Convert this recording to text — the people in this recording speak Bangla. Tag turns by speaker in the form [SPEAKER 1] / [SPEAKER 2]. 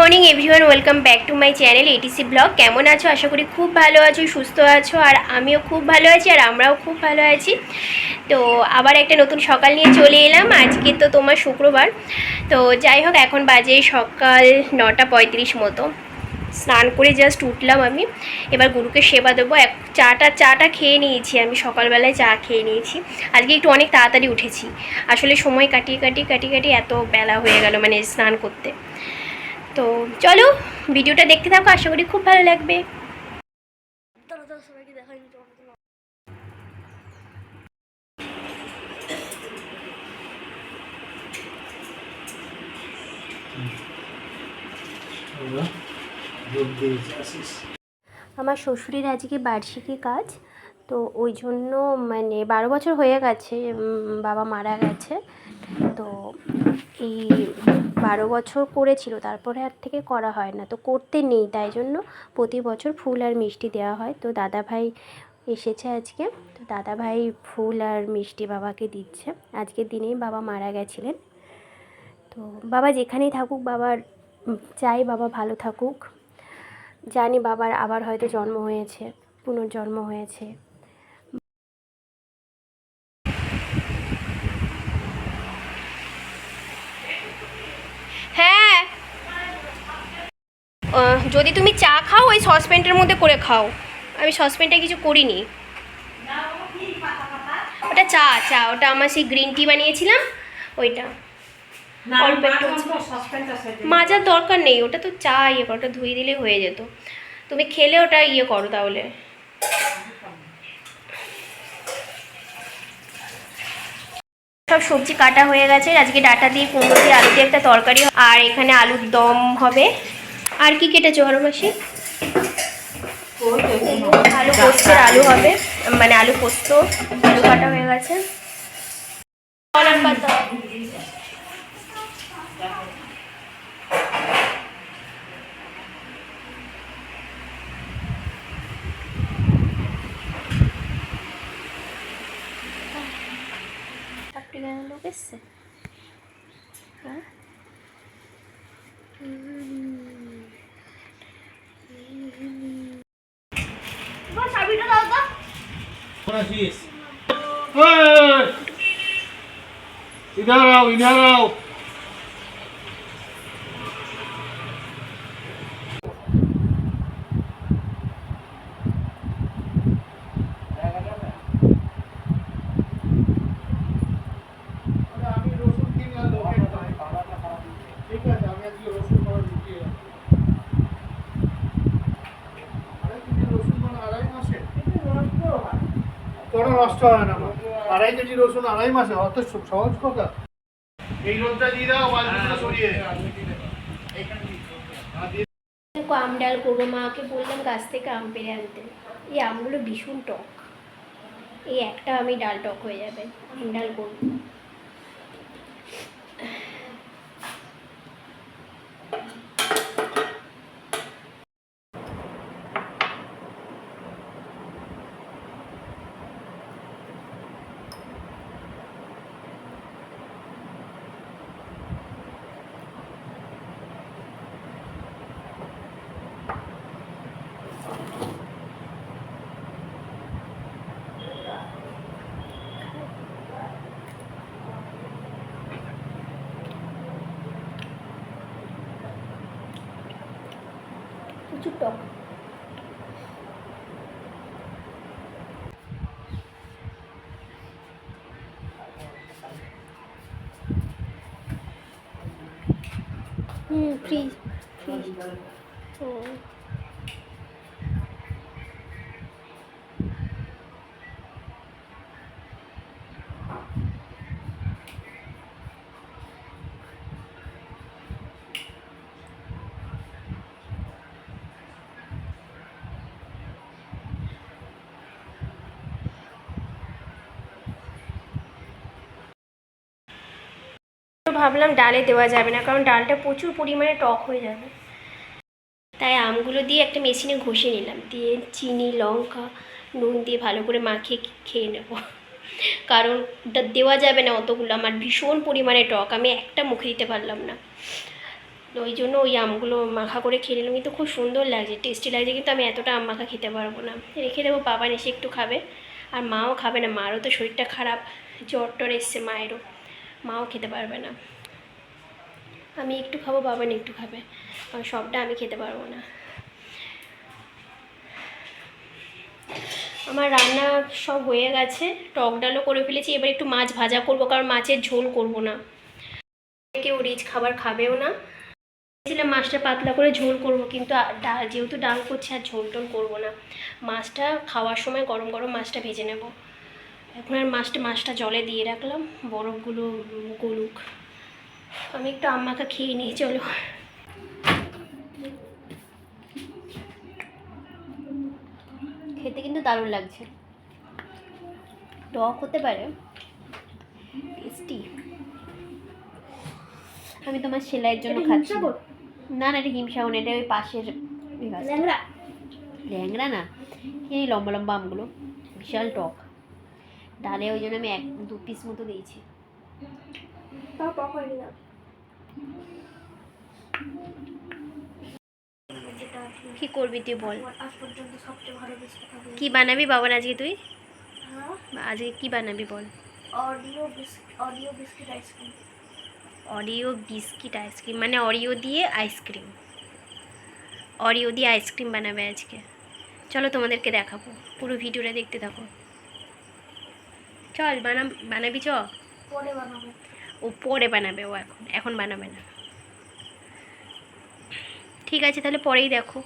[SPEAKER 1] Morning everyone welcome back to my channel ATC blog কেমন আছো? আশা করি খুব ভালো আছো, সুস্থ আছো, আর আমিও খুব ভালো আছি, আর আমরাও খুব ভালো আছি। তো আবার একটা নতুন সকাল নিয়ে চলে এলাম। আজকে তো তোমার শুক্রবার। তো যাই হোক, এখন বাজে সকাল নটা পঁয়ত্রিশ মতো। স্নান করে জাস্ট উঠলাম আমি। এবার গুরুকে সেবা দেবো। এক চাটা চাটা খেয়ে নিয়েছি আমি। সকালবেলায় চা খেয়ে নিয়েছি। আজকে একটু অনেক তাড়াতাড়ি উঠেছি। আসলে সময় কাটিয়ে কাটিয়ে কাটিয়ে কাটিয়ে এত বেলা হয়ে গেল মানে স্নান করতে। তো চলো ভিডিওটা দেখতে থাকো আশা করি খুব ভালো লাগবে।
[SPEAKER 2] আমরা
[SPEAKER 1] শ্বশুরের আজকে বার্ষিকী কাজ তো ওই জন্য মানে বারো বছর হয়ে গেছে বাবা মারা গেছে। তো এই বারো বছর করেছিল, তারপরে আর থেকে করা হয় না। তো করতে নেই, তাই জন্য প্রতি বছর ফুল আর মিষ্টি দেওয়া হয়। তো দাদা ভাই এসেছে আজকে। তো দাদা ভাই ফুল আর মিষ্টি বাবাকে দিচ্ছে। আজকের দিনেই বাবা মারা গেছিলেন। তো বাবা যেখানেই থাকুক, বাবার চাই বাবা ভালো থাকুক। জানি বাবার আবার হয়তো জন্ম হয়েছে, পুনর্জন্ম হয়েছে হ্যাঁ আহ, যদি তুমি চা খাও ওই সসপ্যানটার মধ্যে করে খাও। আমি সসপ্যানটা কিছু করিনি। ওটা চা চা। ওটা আমার সেই গ্রিন টি বানিয়েছিলাম। ওইটা। অল্প একটু মাজার দরকার নেই। ওটা তো চা ইয়ে করো ওটা ধুয়ে দিলে হয়ে যেত। তুমি খেলে ওটা ইয়ে করো তাহলে। সব সবজি কাটা হয়ে গেছে। আজকে ডাটা দিয়ে কুমড়ো দিয়ে আলু দিয়ে একটা তরকারি আর এখানে আলুর দম হবে। আর কি কেটেছো আরও মাসি? আলু পোস্তের আলু হবে মানে আলু পোস্ত আলু কাটা হয়ে গেছে। পাতা লোক এসছে। হ্যাঁ?
[SPEAKER 2] Francis. Ei! Inerão, Inerão! নষ্ট হয় না আড়াই কেজি রসুন আড়াই মাসে অত সহজ কথা। এই রোদটা দিয়ে দাও সরিয়ে।
[SPEAKER 1] দেখো আম ডাল করব মাকে বললাম গাছ থেকে আম পেড়ে আনতে। এই আমগুলো ভীষণ টক। এই একটা আমি ডাল টক হয়ে যাবে আম ডাল করব। প্রচুর টক। হুম ফ্রিজ ফ্রিজ হুম। ভাবলাম ডালে দেওয়া যাবে না, কারণ ডালটা প্রচুর পরিমাণে টক হয়ে যাবে। তাই আমগুলো দিয়ে একটা মেশিনে ঘষে নিলাম, দিয়ে চিনি, লঙ্কা, নুন দিয়ে ভালো করে মাখিয়ে খেয়ে নেব। কারণ দেওয়া যাবে না অতগুলো, আমার ভীষণ পরিমাণে টক, আমি একটা মুখে দিতে পারলাম না। ওই জন্য ওই আমগুলো মাখা করে খেয়ে নিলাম, কিন্তু খুব সুন্দর লাগছে, টেস্টি লাগছে, কিন্তু আমি এতটা আম মাখা খেতে পারব না। রেখে দেবো, বাবা এসে একটু খাবে, আর মাও খাবে না, মারও তো শরীরটা খারাপ জ্বর টর এসছে মায়েরও। মাও খেতে পারবে না। আমি একটু খাব, বাবা না একটু খাবে। কারণ সবটা আমি খেতে পারব না। আমার রান্না সব হয়ে গেছে। টক ডালও করে ফেলেছি। এবার একটু মাছ ভাজা করব, কারণ মাছের ঝোল করব না। কেউ রিচ খাবার খাবেও না। ভেবেছিলাম মাছটা পাতলা করে ঝোল করব, কিন্তু ডাল যেহেতু ডাল করছে, আর ঝোল টোল করব না। মাছটা খাওয়ার সময় গরম গরম মাছটা ভেজে নেব। এখন আর মাছটা মাছটা জলে দিয়ে রাখলাম। বরফগুলো গলুক। আমি একটু আম্মাকে খেয়ে নিই চলো। খেতে কিন্তু দারুণ লাগছে। টক হতে পারে। টেস্টি আমি তোমার সেলাইয়ের জন্য খাচ্ছি। না। না এটা হিমসাগর এটা ওই পাশের গাছটা। ল্যাংড়া না? এই লম্বা লম্বা আমগুলো। বিশাল টক। ডালে ওই জন্য আমি এক দু পিস মতো দিয়েছি। কি করবি তুই বল। কি বানাবি বাবার আজকে তুই?
[SPEAKER 3] হ্যাঁ।
[SPEAKER 1] আজকে কি বানাবি বল।
[SPEAKER 3] Oreo biscuit Oreo biscuit ice cream
[SPEAKER 1] Oreo biscuit ice cream মানে অরিও দিয়ে আইসক্রিম অরিও দিয়ে আইসক্রিম বানাবে আজকে। চলো তোমাদেরকে দেখাবো। পুরো ভিডিওটা দেখতে থাকো। চল বানা বানাবি চ?
[SPEAKER 3] পরে বানাবো।
[SPEAKER 1] ও পরে বানাবে ও এখন। এখন বানাবে না। ঠিক আছে তাহলে পরেই দেখো।